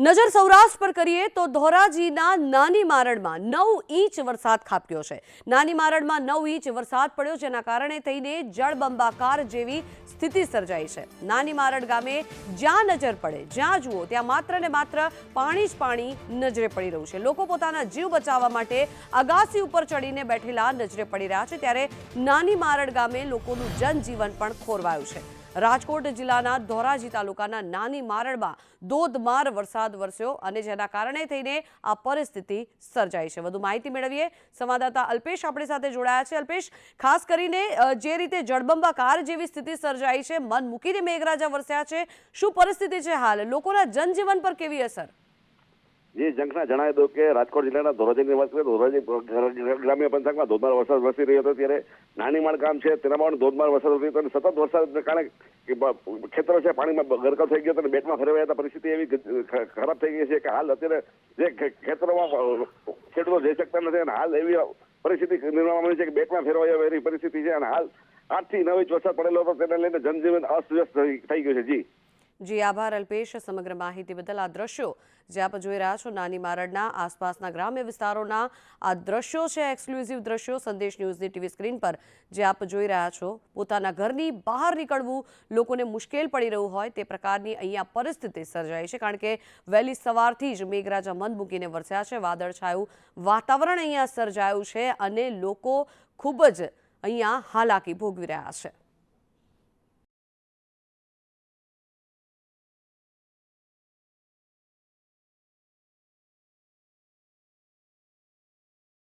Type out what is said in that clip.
નજર સૌરાષ્ટ્ર પર કરીએ તો ધોરાજીના નાની મારડમાં નવ ઇંચ વરસાદ ખાબક્યો છે. નાની મારડમાં નવ ઇંચ વરસાદ પડ્યો જેના કારણે થઈને જળબંબાકાર જેવી સ્થિતિ સર્જાઈ છે. નાની મારડ ગામે જ્યાં નજર પડે, જ્યાં જુઓ, ત્યાં માત્ર ને માત્ર પાણી જ પાણી નજરે પડી રહ્યું છે. લોકો પોતાના જીવ બચાવવા માટે અગાસી ઉપર ચડીને બેઠેલા નજરે પડી રહ્યા છે. ત્યારે નાની મારડ ગામે લોકોનું જનજીવન પણ ખોરવાયું છે. રાજકોટ જિલ્લાના ધોરાજી તાલુકાના નાની મારડમાં ધોધમાર વરસાદ વરસ્યો અને જેના કારણે થઈને આ પરિસ્થિતિ સર્જાઈ છે. વધુ માહિતી મેળવીએ. સંવાદદાતા અલ્પેશ આપણી સાથે જોડાયા છે. અલ્પેશ, ખાસ કરીને જે રીતે જળબંબાકાર જેવી સ્થિતિ સર્જાઈ છે, મન મૂકીને મેઘરાજા વરસ્યા છે. શું પરિસ્થિતિ છે હાલ? લોકોના જનજીવન પર કેવી અસર? જી જંકના જણાવી દો કે રાજકોટ જિલ્લાના ધોરાજીની વાત કરીએ ધોરાજી ગ્રામ્ય પંથકમાં ધોધમાર વરસાદ વરસી રહ્યો હતો. ત્યારે નાનીમાળ ગામ છે. તેનામાં પણ ધોધમાર વરસાદ વરસી હતો. અને સતત વરસાદને કારણે ખેતરો છે, પાણીમાં ગરકાવ થઈ ગયો અને બેટમાં ફેરવાયા હતા પરિસ્થિતિ એવી ખરાબ થઈ ગઈ છે કે હાલ અત્યારે જે ખેતરોમાં ખેડૂતો જઈ શકતા નથી અને હાલ એવી પરિસ્થિતિ નિર્માણ બની છે કે બેટમાં ફેરવાય એવી પરિસ્થિતિ છે. અને હાલ આઠથી નવ ઇંચ વરસાદ પડેલો હતો. તેને લઈને જનજીવન અસ્તવ્યસ્ત થઈ ગયું છે. જી. જી આભાર અલ્પેશ, સમગ્ર માહિતી બદલ. આ દ્રશ્યો જે આપ જોઈ રહ્યા છો, નાની મારડના આસપાસના ગ્રામ્ય વિસ્તારોના, આ દ્રશ્યો છે એક્સક્લુઝિવ દ્રશ્યો સંદેશ ન્યૂઝની ટીવી સ્ક્રીન પર. જે આપ જોઈ રહ્યા છો, પોતાના ઘરની બહાર નીકળવું લોકોને મુશ્કેલ પડી રહ્યું હોય તે પ્રકારની અહીંયા પરિસ્થિતિ સર્જાઈ છે, કારણ કે વહેલી સવારથી જ મેઘરાજા મન મૂકીને વરસ્યા છે, વાદળછાયું વાતાવરણ અહીંયા સર્જાયું છે અને લોકો ખૂબ જ અહીંયા હાલાકી ભોગવી રહ્યા છે.